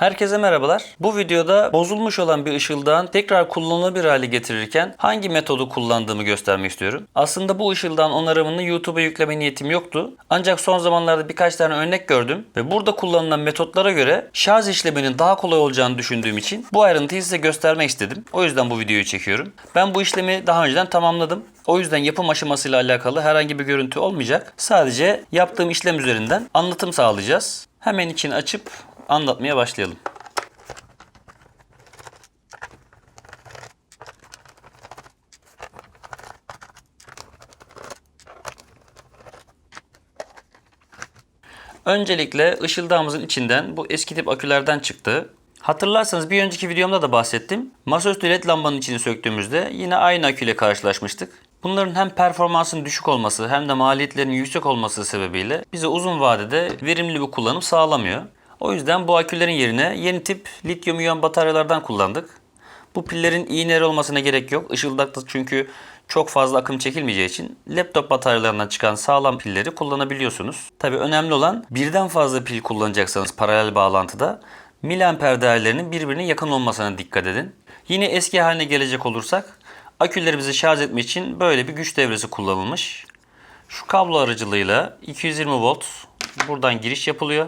Herkese merhabalar. Bu videoda bozulmuş olan bir ışıldağın tekrar kullanılabilir hale getirirken hangi metodu kullandığımı göstermek istiyorum. Aslında bu ışıldağın onarımını YouTube'a yükleme niyetim yoktu. Ancak son zamanlarda birkaç tane örnek gördüm ve burada kullanılan metotlara göre şarj işleminin daha kolay olacağını düşündüğüm için bu ayrıntıyı size göstermek istedim. O yüzden bu videoyu çekiyorum. Ben bu işlemi daha önceden tamamladım. O yüzden yapım aşamasıyla alakalı herhangi bir görüntü olmayacak. Sadece yaptığım işlem üzerinden anlatım sağlayacağız. Hemen içini açıp anlatmaya başlayalım. Öncelikle ışıldağımızın içinden bu eski tip akülerden çıktı. Hatırlarsanız bir önceki videomda da bahsettim. Masaüstü led lambanın içini söktüğümüzde yine aynı aküyle karşılaşmıştık. Bunların hem performansın düşük olması hem de maliyetlerin yüksek olması sebebiyle bize uzun vadede verimli bir kullanım sağlamıyor. O yüzden bu akülerin yerine yeni tip lityum iyon bataryalardan kullandık. Bu pillerin iğneli olmasına gerek yok. Işıldakta çünkü çok fazla akım çekilmeyeceği için laptop bataryalarından çıkan sağlam pilleri kullanabiliyorsunuz. Tabi önemli olan birden fazla pil kullanacaksanız paralel bağlantıda miliamper değerlerinin birbirine yakın olmasına dikkat edin. Yine eski haline gelecek olursak akülerimizi şarj etmek için böyle bir güç devresi kullanılmış. Şu kablo aracılığıyla 220 volt buradan giriş yapılıyor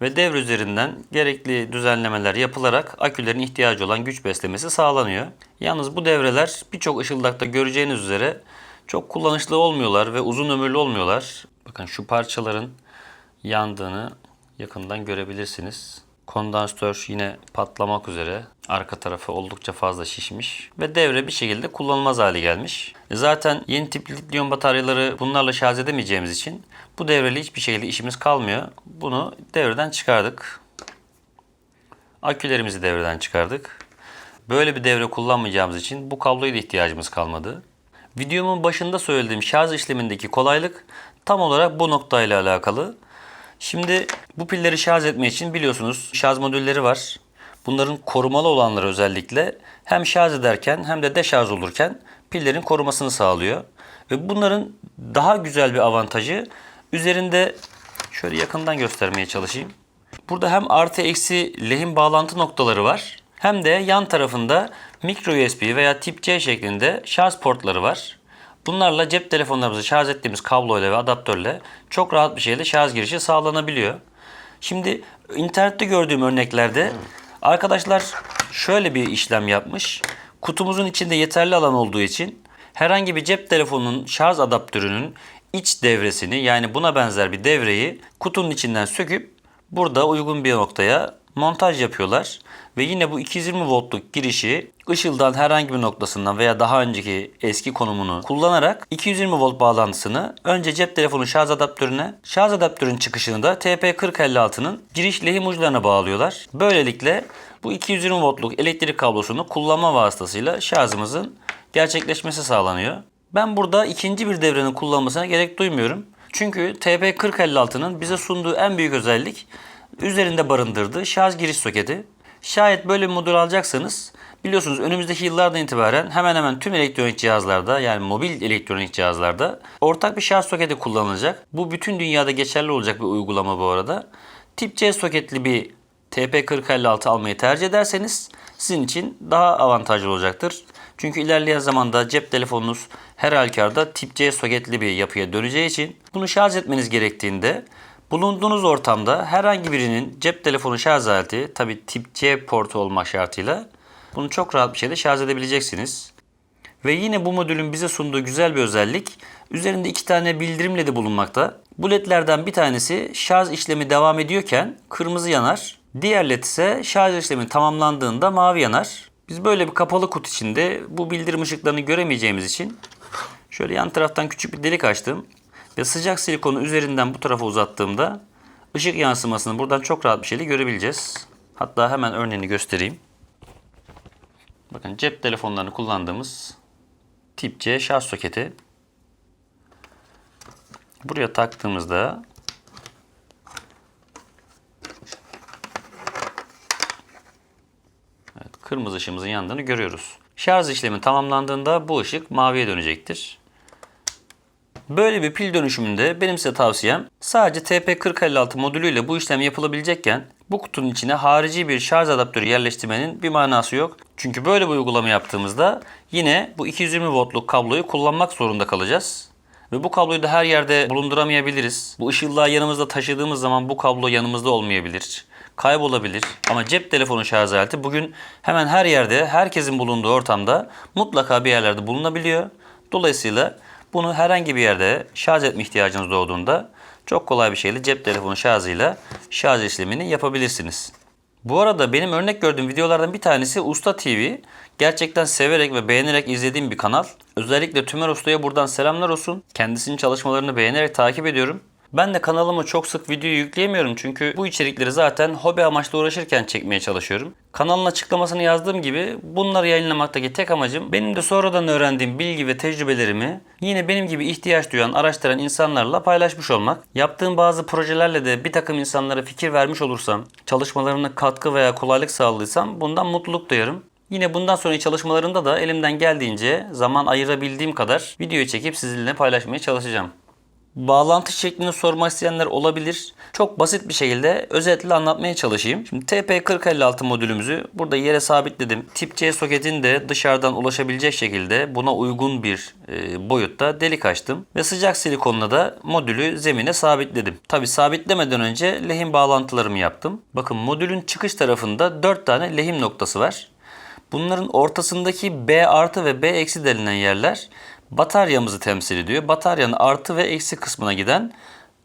ve devre üzerinden gerekli düzenlemeler yapılarak akülerin ihtiyacı olan güç beslemesi sağlanıyor. Yalnız bu devreler birçok ışıldakta göreceğiniz üzere çok kullanışlı olmuyorlar ve uzun ömürlü olmuyorlar. Bakın şu parçaların yandığını yakından görebilirsiniz. Kondansatör yine patlamak üzere. Arka tarafı oldukça fazla şişmiş. Ve devre bir şekilde kullanılmaz hale gelmiş. E Zaten yeni tip lityum bataryaları bunlarla şarj edemeyeceğimiz için bu devreyle hiçbir şekilde işimiz kalmıyor. Bunu devreden çıkardık. Akülerimizi devreden çıkardık. Böyle bir devre kullanmayacağımız için bu kabloya da ihtiyacımız kalmadı. Videomun başında söylediğim şarj işlemindeki kolaylık tam olarak bu noktayla alakalı. Şimdi bu pilleri şarj etmek için biliyorsunuz şarj modülleri var. Bunların korumalı olanları özellikle hem şarj ederken hem de deşarj olurken pillerin korumasını sağlıyor. Ve bunların daha güzel bir avantajı üzerinde şöyle yakından göstermeye çalışayım. Burada hem artı eksi lehim bağlantı noktaları var. Hem de yan tarafında micro USB veya tip C şeklinde şarj portları var. Bunlarla cep telefonlarımızı şarj ettiğimiz kabloyla ve adaptörle çok rahat bir şekilde şarj girişi sağlanabiliyor. Şimdi internette gördüğüm örneklerde arkadaşlar şöyle bir işlem yapmış. Kutumuzun içinde yeterli alan olduğu için herhangi bir cep telefonunun şarj adaptörünün iç devresini yani buna benzer bir devreyi kutunun içinden söküp burada uygun bir noktaya montaj yapıyorlar. Ve yine bu 220 voltluk girişi ışıldan herhangi bir noktasından veya daha önceki eski konumunu kullanarak 220 volt bağlantısını önce cep telefonu şarj adaptörüne, şarj adaptörün çıkışını da TP4056'nın giriş lehim uçlarına bağlıyorlar. Böylelikle bu 220 voltluk elektrik kablosunu kullanma vasıtasıyla şarjımızın gerçekleşmesi sağlanıyor. Ben burada ikinci bir devrenin kullanılmasına gerek duymuyorum. Çünkü TP4056'nın bize sunduğu en büyük özellik üzerinde barındırdığı şarj giriş soketi. Şayet böyle bir modül alacaksanız biliyorsunuz önümüzdeki yıllardan itibaren hemen hemen tüm elektronik cihazlarda yani mobil elektronik cihazlarda ortak bir şarj soketi kullanılacak. Bu bütün dünyada geçerli olacak bir uygulama bu arada. Tip C soketli bir TP4056 almayı tercih ederseniz sizin için daha avantajlı olacaktır. Çünkü ilerleyen zamanda cep telefonunuz her halükarda tip C soketli bir yapıya döneceği için bunu şarj etmeniz gerektiğinde bulunduğunuz ortamda herhangi birinin cep telefonu şarj aleti tabi tip C portu olmak şartıyla bunu çok rahat bir şekilde şarj edebileceksiniz. Ve yine bu modülün bize sunduğu güzel bir özellik üzerinde iki tane bildirim ledi bulunmakta. Bu ledlerden bir tanesi şarj işlemi devam ediyorken kırmızı yanar. Diğer led ise şarj işlemi tamamlandığında mavi yanar. Biz böyle bir kapalı kutu içinde bu bildirim ışıklarını göremeyeceğimiz için şöyle yan taraftan küçük bir delik açtım. Ve sıcak silikonu üzerinden bu tarafa uzattığımda ışık yansımasını buradan çok rahat bir şekilde görebileceğiz. Hatta hemen örneğini göstereyim. Bakın cep telefonlarını kullandığımız tip C şarj soketi. Buraya taktığımızda kırmızı ışığımızın yandığını görüyoruz. Şarj işlemi tamamlandığında bu ışık maviye dönecektir. Böyle bir pil dönüşümünde benim size tavsiyem sadece TP4056 modülüyle bu işlem yapılabilecekken Bu kutunun içine harici bir şarj adaptörü yerleştirmenin bir manası yok. Çünkü böyle bir uygulama yaptığımızda yine bu 220 voltluk kabloyu kullanmak zorunda kalacağız. Ve bu kabloyu da her yerde bulunduramayabiliriz. Bu ışıllığı yanımızda taşıdığımız zaman bu kablo yanımızda olmayabilir. Kaybolabilir. Ama cep telefonu şarj aleti bugün hemen her yerde, herkesin bulunduğu ortamda mutlaka bir yerlerde bulunabiliyor. Dolayısıyla bunu herhangi bir yerde şarj etme ihtiyacınız doğduğunda çok kolay bir şekilde cep telefonu şarjıyla şarj işlemini yapabilirsiniz. Bu arada benim örnek gördüğüm videolardan bir tanesi Usta TV. Gerçekten severek ve beğenerek izlediğim bir kanal. Özellikle Tümer Usta'ya buradan selamlar olsun. Kendisinin çalışmalarını beğenerek takip ediyorum. Ben de kanalıma çok sık video yükleyemiyorum çünkü bu içerikleri zaten hobi amaçlı uğraşırken çekmeye çalışıyorum. Kanalın açıklamasını yazdığım gibi bunları yayınlamaktaki tek amacım benim de sonradan öğrendiğim bilgi ve tecrübelerimi yine benim gibi ihtiyaç duyan, araştıran insanlarla paylaşmış olmak. Yaptığım bazı projelerle de bir takım insanlara fikir vermiş olursam, çalışmalarına katkı veya kolaylık sağladıysam bundan mutluluk duyarım. Yine bundan sonraki çalışmalarımda da elimden geldiğince zaman ayırabildiğim kadar video çekip sizinle paylaşmaya çalışacağım. Bağlantı şeklini sormak isteyenler olabilir. Çok basit bir şekilde özetle anlatmaya çalışayım. Şimdi TP4056 modülümüzü burada yere sabitledim. Tip C soketini de dışarıdan ulaşabilecek şekilde buna uygun bir e, boyutta delik açtım. Ve sıcak silikonla da modülü zemine sabitledim. Tabi sabitlemeden önce lehim bağlantılarımı yaptım. Bakın modülün çıkış tarafında 4 tane lehim noktası var. Bunların ortasındaki B artı ve B eksi denilen yerler bataryamızı temsil ediyor. Bataryanın artı ve eksi kısmına giden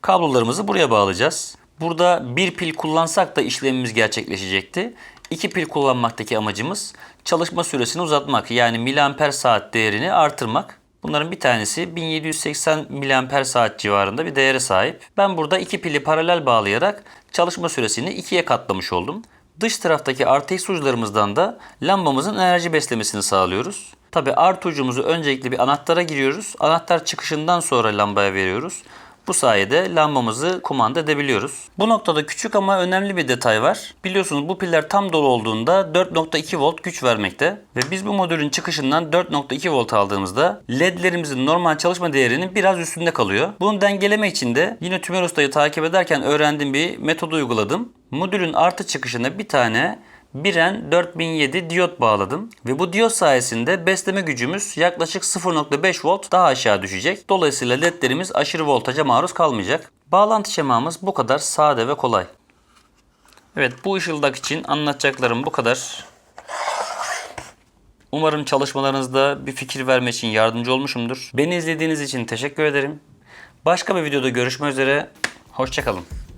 kablolarımızı buraya bağlayacağız. Burada bir pil kullansak da işlemimiz gerçekleşecekti. İki pil kullanmaktaki amacımız çalışma süresini uzatmak. Yani miliamper saat değerini artırmak. Bunların bir tanesi 1780 miliamper saat civarında bir değere sahip. Ben burada iki pili paralel bağlayarak çalışma süresini ikiye katlamış oldum. Dış taraftaki eksi uçlarımızdan da lambamızın enerji beslemesini sağlıyoruz. Tabi artı ucumuzu öncelikle bir anahtara giriyoruz. Anahtar çıkışından sonra lambaya veriyoruz. Bu sayede lambamızı kumanda edebiliyoruz. Bu noktada küçük ama önemli bir detay var. Biliyorsunuz bu piller tam dolu olduğunda 4.2 volt güç vermekte. Ve biz bu modülün çıkışından 4.2 volt aldığımızda ledlerimizin normal çalışma değerinin biraz üstünde kalıyor. Bunu dengelemek için de yine Tümer Usta'yı takip ederken öğrendiğim bir metodu uyguladım. Modülün artı çıkışına bir tane Biren 4007 diyot bağladım ve bu diyot sayesinde besleme gücümüz yaklaşık 0.5 volt daha aşağı düşecek. Dolayısıyla ledlerimiz aşırı voltaja maruz kalmayacak. Bağlantı şemamız bu kadar sade ve kolay. Evet bu ışıldak için anlatacaklarım bu kadar. Umarım çalışmalarınızda bir fikir verme için yardımcı olmuşumdur. Beni izlediğiniz için teşekkür ederim. Başka bir videoda görüşmek üzere. Hoşçakalın.